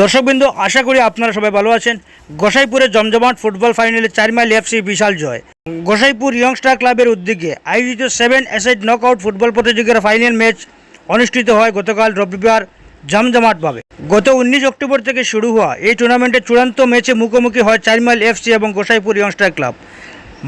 দর্শকবৃন্দ, আশা করি আপনারা সবাই ভালো আছেন। গোসাইপুরে জমজমাট ফুটবল ফাইনালে চার মাইল এফসি বিশাল জয়। গোসাইপুর ইয়ংস্টার ক্লাবের উদ্যোগে আয়োজিত seven a side knockout football প্রতিযোগিতার ফাইনাল ম্যাচ অনুষ্ঠিত হয় গতকাল রবিবার জমজমাটভাবে। গত উনিশ অক্টোবর থেকে শুরু হওয়া এই টুর্নামেন্টের চূড়ান্ত ম্যাচে মুখোমুখি হয় চার মাইল এফসি এবং গোসাইপুর ইয়ংস্টার ক্লাব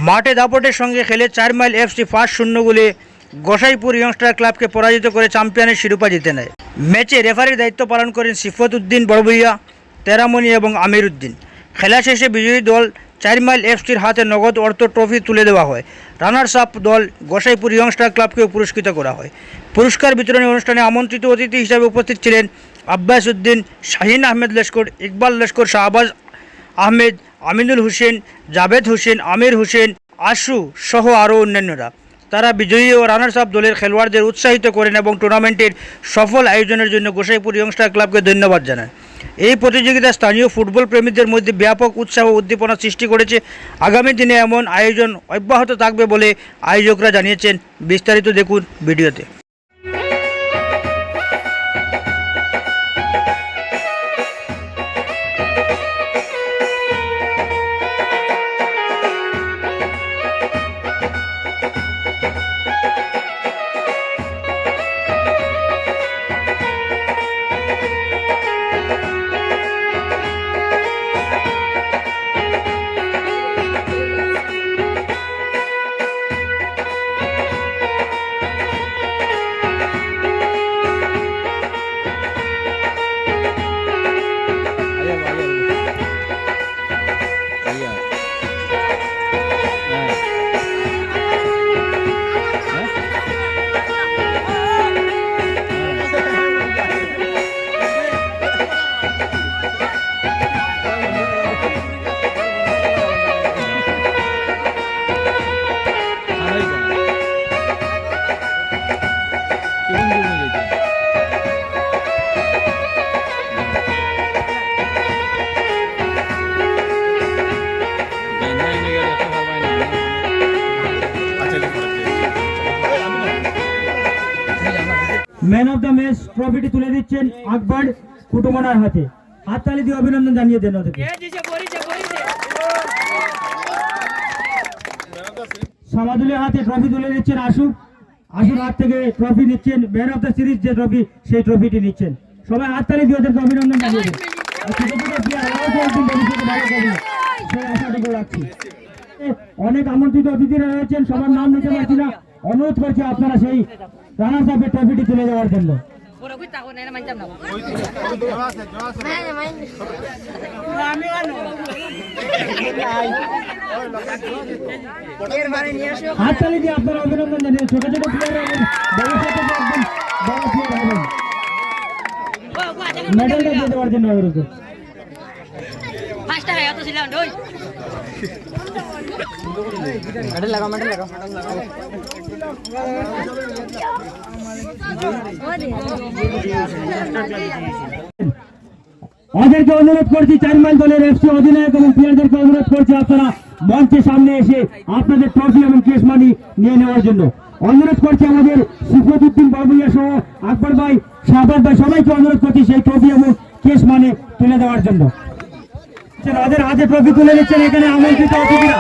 মাঠে দাপটের সঙ্গে খেলে চার মাইল এফসি ফার্স্ট শূন্য গোলে গোসাইপুর ইয়ংস্টার ক্লাবকে পরাজিত করে চ্যাম্পিয়নের শিরোপা জিতে নেয়। ম্যাচে রেফারির দায়িত্ব পালন করেন সিফত উদ্দিন বড়বইয়া তেরামণি এবং আমির উদ্দিন খেলা শেষে বিজয়ী দল চার মাইল এফসির হাতে নগদ অর্থ ট্রফি তুলে দেওয়া হয়। রানার্স আপ দল গোসাইপুর ইয়ংস্টার ক্লাবকেও পুরস্কৃত করা হয়। পুরস্কার বিতরণী অনুষ্ঠানে আমন্ত্রিত অতিথি হিসাবে উপস্থিত ছিলেন আব্বাস উদ্দিন, শাহিন আহমেদ লস্কর, ইকবাল লস্কর, শাহবাজ আহমেদ, আমিনুল হোসেন, জাভেদ হোসেন, আমির হোসেন, আশু সহ আরও অন্যান্যরা। তারা বিজয়ী ও রানার্স আপ দলের খেলোয়াড়দের উৎসাহিত করেন এবং টুর্নামেন্টের সফল আয়োজনের জন্য গোসাইপুর ইয়ংস্টার ক্লাবকে ধন্যবাদ জানান এই প্রতিযোগিতা স্থানীয় ফুটবল প্রেমীদের মধ্যে ব্যাপক উৎসাহ উদ্দীপনা সৃষ্টি করেছে। আগামী দিনে এমন আয়োজন অব্যাহত থাকবে বলে আয়োজকরা জানিয়েছেন। বিস্তারিত দেখুন ভিডিওতে। ম্যান অফ দ্য ম্যাচ ট্রফিটি তুলে দিচ্ছেন আকবর কুটুমানার হাতে। হাততালি দিয়ে অভিনন্দন জানিয়ে দেন ওদেরকে। সামাদুলের হাতে ট্রফি তুলে দিচ্ছেন আশু আশুর হাত থেকে ট্রফি নিচ্ছেন ম্যান অফ দ্য সিরিজ যে ট্রফি সেই ট্রফিটি নিচ্ছেন। সবাই হাততালি দিয়ে ওদেরকে অভিনন্দন জানিয়ে দেন। অনেক আমন্ত্রিত অতিথিরা রয়েছেন সবার নাম নিতে পারছি না। অনুরোধ করছি আপনারা সেই রানার্স আপের ট্রফিটি তুলে দেওয়ার জন্য। হাততালি দিয়ে আপনারা অভিনন্দন জানিয়ে ছোট ছোট প্লেয়ার মেডেলটা দিয়ে দেওয়ার জন্য অনুরোধ hai ato sila doi. ওদেরকে অনুরোধ করছি চার মাইল দলের এফসি অধিনায়ক এবং প্লেয়ারদেরকে অনুরোধ করছি আপনারা মঞ্চের সামনে এসে আপনাদের ট্রফি এবং কেস মানি নিয়ে নেওয়ার জন্য। অনুরোধ করছি আমাদের সিফতুদ্দিন বাবুইয়া সহ আকবর ভাই শাহবাজ ভাই সবাইকে অনুরোধ করছি সেই ট্রফি এবং কেস মানি তুলে দেওয়ার জন্য। ওদের হাতে ট্রফি তুলে দিচ্ছেন এখানে আমন্ত্রিত অতিথিরা।